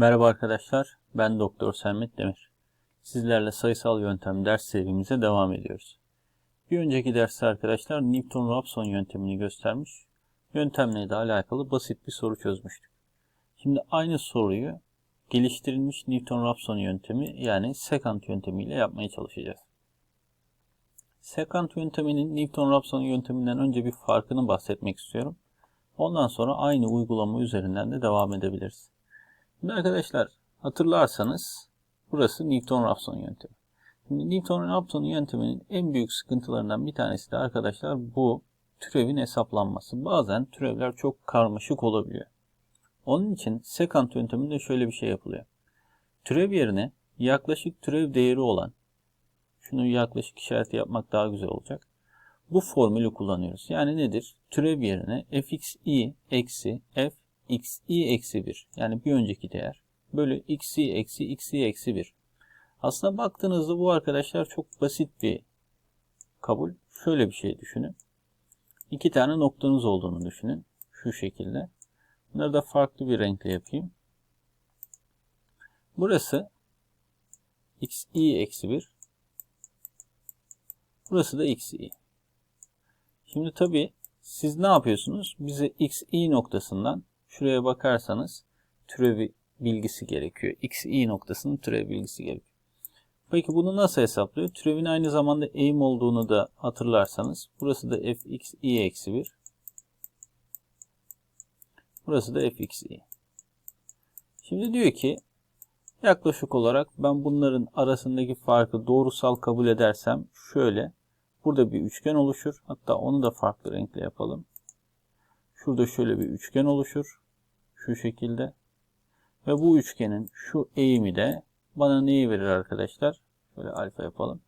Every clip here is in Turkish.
Merhaba arkadaşlar, ben Doktor Sermet Demir. Sizlerle sayısal yöntem ders serimize devam ediyoruz. Bir önceki derste arkadaşlar Newton-Raphson yöntemini göstermiş, yöntemle de alakalı basit bir soru çözmüştük. Şimdi aynı soruyu geliştirilmiş Newton-Raphson yöntemi yani sekant yöntemiyle yapmaya çalışacağız. Sekant yönteminin Newton-Raphson yönteminden önce bir farkını bahsetmek istiyorum. Ondan sonra aynı uygulama üzerinden de devam edebiliriz. Şimdi arkadaşlar hatırlarsanız burası Newton-Raphson yöntemi. Şimdi Newton-Raphson yönteminin en büyük sıkıntılarından bir tanesi de arkadaşlar bu türevin hesaplanması. Bazen türevler çok karmaşık olabiliyor. Onun için sekant yönteminde şöyle bir şey yapılıyor. Türev yerine yaklaşık türev değeri olan şunu yaklaşık işareti yapmak daha güzel olacak. Bu formülü kullanıyoruz. Yani nedir? Türev yerine fxi eksi f xi eksi 1 yani bir önceki değer bölü xi eksi xi eksi 1. Aslında baktığınızda bu arkadaşlar çok basit bir kabul. Şöyle bir şey düşünün. İki tane noktanız olduğunu düşünün. Şu şekilde. Bunları da farklı bir renkle yapayım. Burası xi eksi 1. Burası da xi. Şimdi tabii siz ne yapıyorsunuz? Bize xi noktasından şuraya bakarsanız türevi bilgisi gerekiyor. xi noktasının türev bilgisi gerekiyor. Peki bunu nasıl hesaplıyor? Türevin aynı zamanda eğim olduğunu da hatırlarsanız burası da fxi eksi 1. Burası da fxi. Şimdi diyor ki yaklaşık olarak ben bunların arasındaki farkı doğrusal kabul edersem şöyle burada bir üçgen oluşur. Hatta onu da farklı renkle yapalım. Şurada şöyle bir üçgen oluşur. Şu şekilde. Ve bu üçgenin şu eğimi de bana neyi verir arkadaşlar? Şöyle alfa yapalım.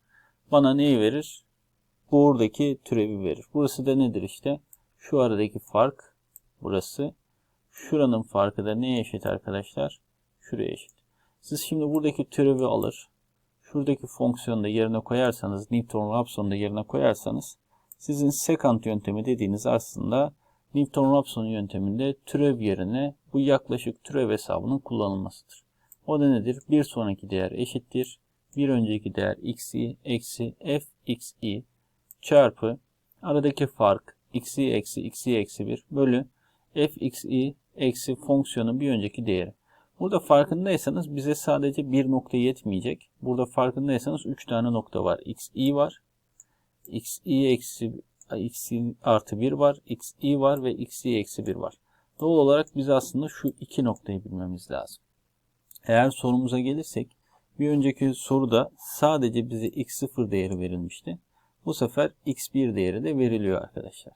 Bana neyi verir? Buradaki türevi verir. Burası da nedir işte? Şu aradaki fark burası. Şuranın farkı da neye eşit arkadaşlar? Şuraya eşit. Siz şimdi buradaki türevi alır. Şuradaki fonksiyonu da yerine koyarsanız, Newton-Raphson'u da yerine koyarsanız sizin sekant yöntemi dediğiniz aslında Newton-Raphson yönteminde türev yerine bu yaklaşık türev hesabının kullanılmasıdır. O da nedir? Bir sonraki değer eşittir. Bir önceki değer x'i eksi f x'i çarpı aradaki fark x'i eksi x'i eksi 1 bölü f x'i eksi fonksiyonun bir önceki değeri. Burada farkındaysanız bize sadece bir nokta yetmeyecek. Burada farkındaysanız 3 tane nokta var. x'i var. x'i eksi x'i artı 1 var, x'i var ve x'i eksi 1 var. Doğal olarak biz aslında şu iki noktayı bilmemiz lazım. Eğer sorumuza gelirsek bir önceki soruda sadece bize x0 değeri verilmişti. Bu sefer x1 değeri de veriliyor arkadaşlar.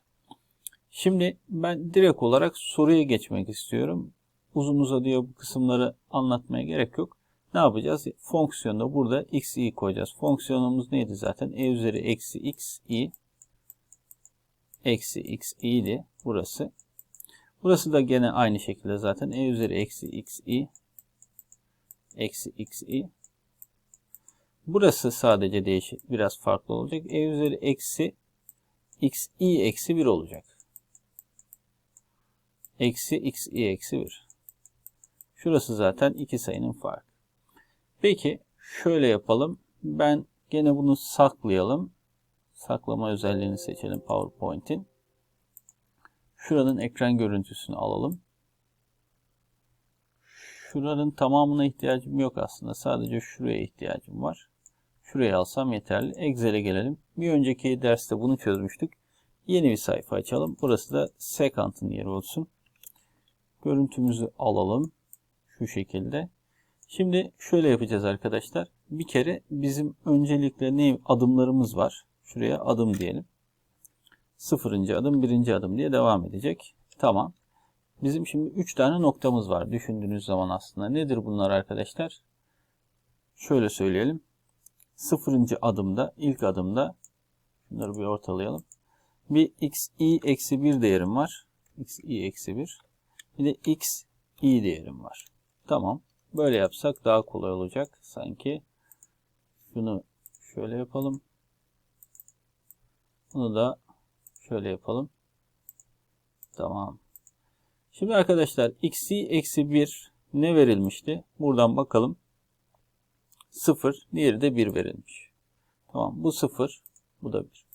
Şimdi ben direkt olarak soruya geçmek istiyorum. Uzun uzadıya bu kısımları anlatmaya gerek yok. Ne yapacağız? Fonksiyonda burada x'i koyacağız. Fonksiyonumuz neydi zaten? e üzeri eksi x'i eksi x i'di burası. Burası da gene aynı şekilde zaten e üzeri eksi x i eksi x i. Burası sadece değişik biraz farklı olacak. E üzeri eksi x i eksi 1 olacak. Eksi x i eksi 1. Şurası zaten iki sayının farkı. Peki şöyle yapalım. Ben gene bunu saklayalım saklama özelliğini seçelim PowerPoint'in. Şuranın ekran görüntüsünü alalım. Şuranın tamamına ihtiyacım yok aslında. Sadece şuraya ihtiyacım var. Şuraya alsam yeterli. Excel'e gelelim. Bir önceki derste bunu çözmüştük. Yeni bir sayfa açalım. Burası da secant'ın yeri olsun. Görüntümüzü alalım. Şu şekilde. Şimdi şöyle yapacağız arkadaşlar. Bir kere bizim öncelikle ne adımlarımız var. Şuraya adım diyelim. Sıfırıncı adım, birinci adım diye devam edecek. Tamam. Bizim şimdi 3 tane noktamız var düşündüğünüz zaman aslında. Nedir bunlar arkadaşlar? Şöyle söyleyelim. Sıfırıncı adımda, ilk adımda şunları bir ortalayalım. Bir x i eksi 1 değerim var. x i eksi 1. Bir de x i değerim var. Tamam. Böyle yapsak daha kolay olacak sanki. Şunu şöyle yapalım. Bunu da şöyle yapalım. Tamam. Şimdi arkadaşlar x'i eksi 1 ne verilmişti? Buradan bakalım. 0, diğeri de 1 verilmiş. Tamam bu 0, bu da 1.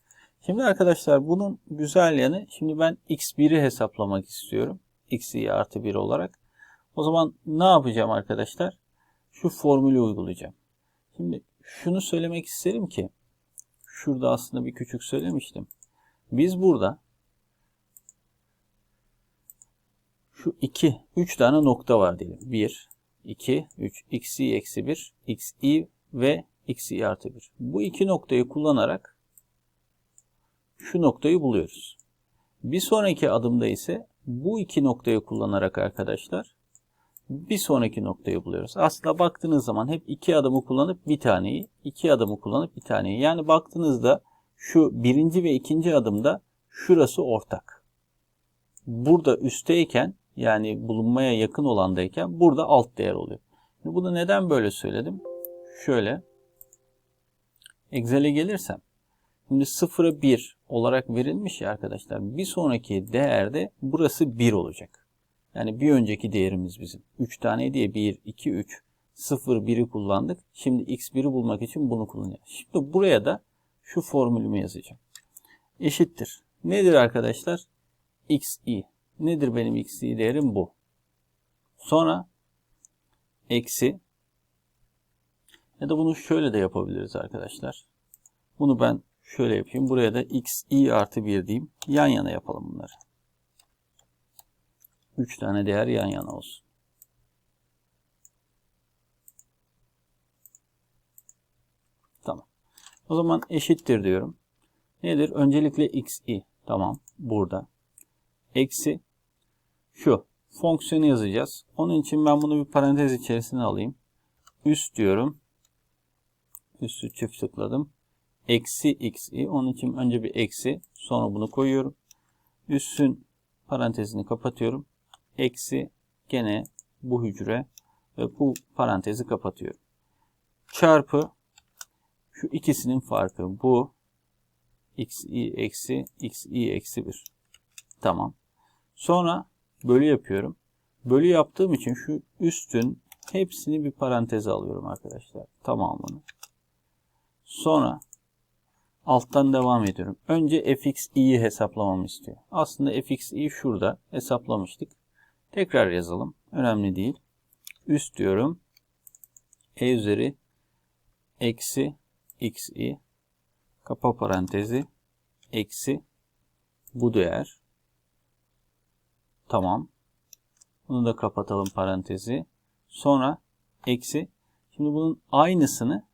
Şimdi arkadaşlar bunun güzel yanı, şimdi ben x1'i hesaplamak istiyorum. x'i artı 1 olarak. O zaman ne yapacağım arkadaşlar? Şu formülü uygulayacağım. Şimdi şunu söylemek isterim ki, şurada aslında bir küçük söylemiştim. Biz burada şu 2, 3 tane nokta var diyelim. 1, 2, 3, x'i eksi 1, x'i ve x'i artı 1. Bu iki noktayı kullanarak şu noktayı buluyoruz. Bir sonraki adımda ise bu iki noktayı kullanarak arkadaşlar bir sonraki noktayı buluyoruz. Aslında baktığınız zaman hep iki adımı kullanıp bir taneyi, iki adımı kullanıp bir taneyi. Yani baktığınızda şu birinci ve ikinci adımda şurası ortak. Burada üstteyken yani bulunmaya yakın olandayken burada alt değer oluyor. Şimdi bunu neden böyle söyledim? Şöyle Excel'e gelirsem şimdi 0'a 1 olarak verilmiş ya arkadaşlar. Bir sonraki değerde burası 1 olacak. Yani bir önceki değerimiz bizim. 3 tane diye 1, 2, 3, 0, 1'i kullandık. Şimdi x1'i bulmak için bunu kullanacağız. Şimdi buraya da şu formülümü yazacağım. Eşittir. Nedir arkadaşlar? xi. Nedir benim x'i değerim? Bu. Sonra eksi ya da bunu şöyle de yapabiliriz arkadaşlar. Bunu ben şöyle yapayım. Buraya da xi artı 1 diyeyim. Yan yana yapalım bunları. 3 tane değer yan yana olsun. Tamam. O zaman eşittir diyorum. Nedir? Öncelikle xi. Tamam. Burada eksi şu fonksiyonu yazacağız. Onun için ben bunu bir parantez içerisine alayım. Üst diyorum. Üstü çift tıkladım. Eksi x'i. Onun için önce bir eksi. Sonra bunu koyuyorum. Üstün parantezini kapatıyorum. Eksi gene bu hücre ve bu parantezi kapatıyorum. Çarpı şu ikisinin farkı bu x'i eksi x'i eksi 1. Tamam. Sonra bölü yapıyorum. Bölü yaptığım için şu üstün hepsini bir paranteze alıyorum arkadaşlar. Tamamını. Sonra alttan devam ediyorum. Önce fx'yi hesaplamamı istiyor. Aslında fx'i şurada hesaplamıştık. Tekrar yazalım. Önemli değil. Üst diyorum. e üzeri eksi x'i kapa parantezi eksi bu değer Tamam. Bunu da kapatalım parantezi. Sonra eksi. Şimdi bunun aynısını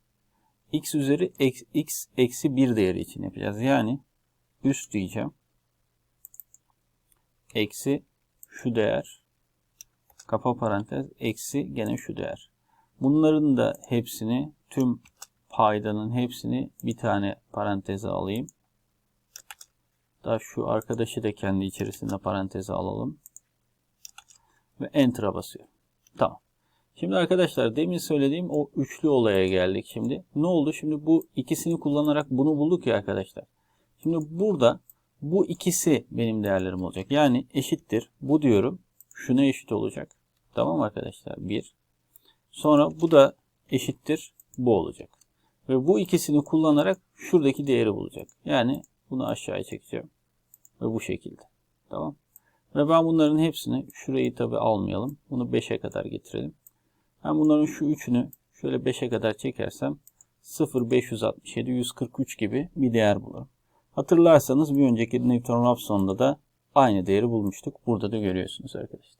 x üzeri x, x eksi 1 değeri için yapacağız. Yani üst diyeceğim. Eksi şu değer. Kapa parantez. Eksi gene şu değer. Bunların da hepsini tüm paydanın hepsini bir tane paranteze alayım. Da şu arkadaşı da kendi içerisinde paranteze alalım ve Enter'a basıyorum. Tamam. Şimdi arkadaşlar demin söylediğim o üçlü olaya geldik şimdi. Ne oldu? Şimdi bu ikisini kullanarak bunu bulduk ya arkadaşlar. Şimdi burada bu ikisi benim değerlerim olacak. Yani eşittir. Bu diyorum. Şuna eşit olacak. Tamam arkadaşlar? Bir. Sonra bu da eşittir. Bu olacak. Ve bu ikisini kullanarak şuradaki değeri bulacak. Yani bunu aşağıya çekeceğim. Ve bu şekilde. Tamam. Ve ben bunların hepsini şurayı tabi almayalım. Bunu 5'e kadar getirelim. Ben bunların şu üçünü şöyle 5'e kadar çekersem 0, 567, 143 gibi bir değer bulurum. Hatırlarsanız bir önceki Newton Raphson'da da aynı değeri bulmuştuk. Burada da görüyorsunuz arkadaşlar.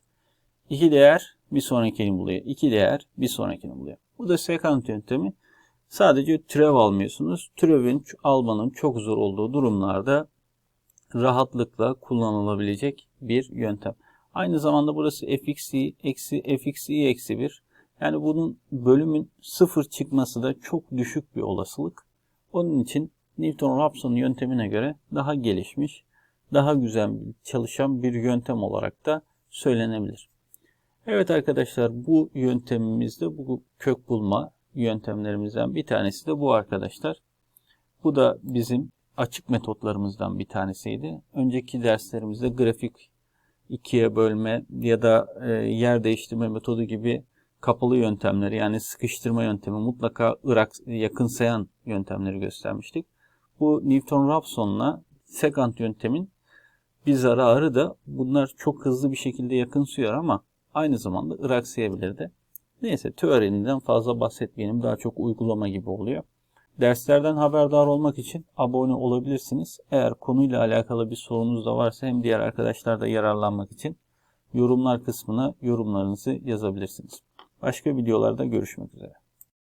İki değer bir sonrakini buluyor. İki değer bir sonrakini buluyor. Burada sekant yöntemi sadece türev almıyorsunuz. Türevin almanın çok zor olduğu durumlarda rahatlıkla kullanılabilecek bir yöntem. Aynı zamanda burası fx'i eksi fx'i eksi 1. Yani bunun bölümün sıfır çıkması da çok düşük bir olasılık. Onun için Newton-Raphson yöntemine göre daha gelişmiş, daha güzel çalışan bir yöntem olarak da söylenebilir. Evet arkadaşlar bu yöntemimizde bu kök bulma yöntemlerimizden bir tanesi de bu arkadaşlar. Bu da bizim açık metotlarımızdan bir tanesiydi. Önceki derslerimizde grafik ikiye bölme ya da e, yer değiştirme metodu gibi kapalı yöntemleri yani sıkıştırma yöntemi mutlaka Irak yakınsayan yöntemleri göstermiştik. Bu Newton-Raphson'la Secant yöntemin bir zararı da bunlar çok hızlı bir şekilde yakınsıyor ama aynı zamanda ıraksayabilir de. Neyse teoriden fazla bahsetmeyelim. Daha çok uygulama gibi oluyor. Derslerden haberdar olmak için abone olabilirsiniz. Eğer konuyla alakalı bir sorunuz da varsa hem diğer arkadaşlar da yararlanmak için yorumlar kısmına yorumlarınızı yazabilirsiniz. Başka videolarda görüşmek üzere.